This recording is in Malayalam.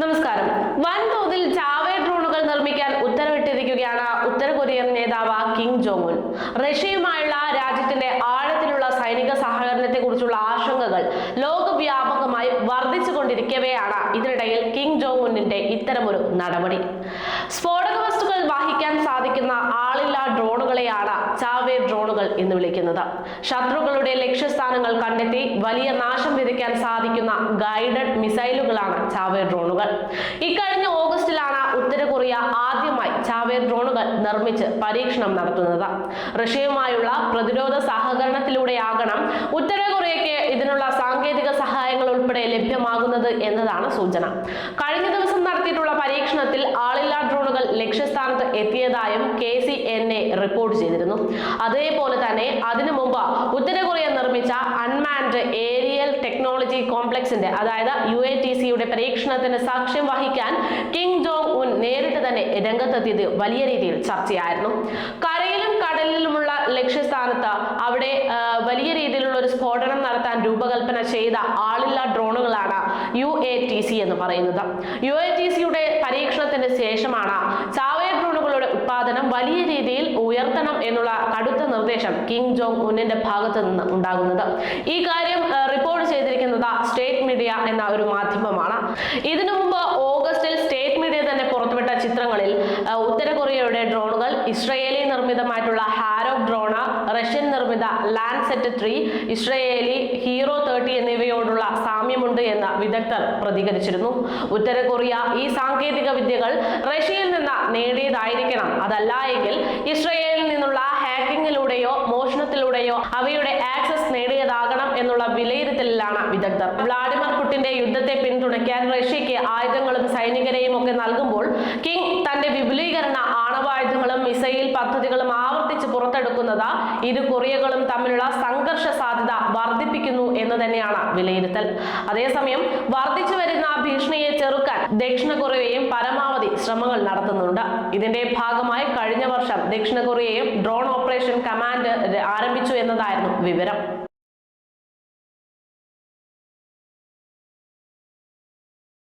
നമസ്കാരം. വൻതോതിൽ ചാവേ ഡ്രോണുകൾ നിർമ്മിക്കാൻ ഉത്തരവിട്ടിരിക്കുകയാണ് ഉത്തര കൊറിയൻ നേതാവ് കിം ജോങ് ഉൻ റഷ്യയുമായുള്ള രാജ്യത്തിന്റെ ആഴത്തിലുള്ള സൈനിക സഹകരണത്തെ കുറിച്ചുള്ള ആശങ്കകൾ ലോകവ്യാപകമായി വർദ്ധിച്ചുകൊണ്ടിരിക്കവെയാണ്. ഇതിനിടയിൽ കിം ജോങ് ഉന്നിന്റെ ഇത്തരമൊരു നടപടി. സ്ഫോടക വസ്തുക്കൾ ഡ്രോണുകളെയാണ് ചാവേർ ഡ്രോണുകൾ എന്ന് വിളിക്കുന്നത്. ശത്രുക്കളുടെ ലക്ഷ്യസ്ഥാനങ്ങൾ കണ്ടെത്തി വലിയ നാശം വിതയ്ക്കാൻ സാധിക്കുന്ന ഗൈഡഡ് മിസൈലുകളാണ് ചാവേർ ഡ്രോണുകൾ. ഇക്കഴിഞ്ഞ ഓഗസ്റ്റിലാണ് ഉത്തര കൊറിയ ആദ്യമായി ചാവേർ ഡ്രോണുകൾ നിർമ്മിച്ച് പരീക്ഷണം നടത്തുന്നത്. റഷ്യയുമായുള്ള പ്രതിരോധ സഹകരണത്തിലൂടെയാകണം ഉത്തര കൊറിയയ്ക്ക് ഇതിനുള്ള സാങ്കേതിക സഹായങ്ങൾ ഉൾപ്പെടെ ലഭ്യമാകുന്നത് എന്നതാണ് സൂചന. കഴിഞ്ഞ ദിവസം നടത്തിയിട്ടുള്ള പരീക്ഷണത്തിൽ ഡ്രോണുകൾ ലക്ഷ്യസ്ഥാനത്ത് എത്തിയതായും K C N A report ചെയ്തിരുന്നു. അതേപോലെ തന്നെ അതിനു മുമ്പ് ഉത്തര കൊറിയ നിർമ്മിച്ച അൺമാൻഡ് ഏരിയൽ ടെക്നോളജി കോംപ്ലക്സിന്റെ അതായത് യു എ ടി സിയുടെ പരീക്ഷണത്തിന് സാക്ഷ്യം വഹിക്കാൻ കിങ് ജോങ് ഉൻ നേരിട്ട് തന്നെ രംഗത്തെത്തിയത് വലിയ രീതിയിൽ ചർച്ചയായിരുന്നു. കരയിലും കടലിലുമുള്ള ലക്ഷ്യസ്ഥാനത്ത് അവിടെ വലിയ രീതിയിലുള്ള ഒരു സ്ഫോടനം നടത്താൻ രൂപകൽപ്പന ചെയ്ത ആളില്ലാ ഡ്രോണുകളാണ് യു എ ടി സി എന്ന് പറയുന്നത്. യു എ ടി സിയുടെ പരീക്ഷണത്തിന് ശേഷമാണ് ചാവേ ഡ്രോണുകളുടെ ഉത്പാദനം വലിയ രീതിയിൽ ഉയർത്തണം എന്നുള്ള കടുത്ത നിർദ്ദേശം കിം ജോങ് ഉന്നിന്റെ ഭാഗത്ത് നിന്ന് ഉണ്ടാകുന്നത്. ഈ കാര്യം റിപ്പോർട്ട് ചെയ്തിരിക്കുന്നത് സ്റ്റേറ്റ് മീഡിയ എന്ന ഒരു മാധ്യമമാണ്. ഇതിനു മുമ്പ് ഓഗസ്റ്റിൽ സ്റ്റേറ്റ് മീഡിയ തന്നെ പുറത്തുവിട്ട ചിത്രങ്ങളിൽ ഉത്തര കൊറിയയുടെ ഡ്രോണുകൾ ഇസ്രയേലി നിർമ്മിതമായിട്ടുള്ള ഹാരോക് ഡ്രോണ റഷ്യൻ നിർമ്മിത Lancet three Israeli hero thirty എന്നിവയോടുള്ള സാമ്യമുണ്ട് എന്ന് വിദഗ്ധർ പ്രതികരിച്ചിരുന്നു. ഉത്തര കൊറിയ ഈ സാങ്കേതിക വിദ്യകൾ റഷ്യയിൽ നിന്ന് നേടിയതായിരിക്കണം. അതല്ല എങ്കിൽ ഇസ്രയേലിൽ നിന്നുള്ള ഹാക്കിങ്ങിലൂടെയോ മോഷണത്തിലൂടെയോ അവയുടെ ആക്സസ് നേടിയതാകണം എന്നുള്ള വിലയിരുത്തലിലാണ് വിദഗ്ധർ. വ്ളാഡിമർ പുട്ടിന്റെ യുദ്ധത്തെ പിന്തുണയ്ക്കാൻ റഷ്യക്ക് ആയുധങ്ങളും സൈനികരെയും ഒക്കെ നൽകുമ്പോൾ കിങ് തന്റെ വിപുലീകരണ ആണവായുധങ്ങളും മിസൈൽ പദ്ധതികളും ആവർത്തിച്ച് പുറത്തെടുക്കുന്നത് ഇരു കൊറിയകളും തമ്മിലുള്ള സംഘർഷ സാധ്യത വർദ്ധിപ്പിക്കുന്നു എന്ന് തന്നെയാണ് വിലയിരുത്തൽ. അതേസമയം വർദ്ധിച്ചു വരുന്ന ഭീഷണിയെ ചെറുക്കാൻ ദക്ഷിണ കൊറിയയും പരമാവധി ശ്രമങ്ങൾ നടത്തുന്നുണ്ട്. ഇതിന്റെ ഭാഗമായി കഴിഞ്ഞ വർഷം ദക്ഷിണ കൊറിയയും ഡ്രോൺ ഓപ്പറേഷൻ കമാൻഡ് ആരംഭിച്ചു എന്നതായിരുന്നു വിവരം.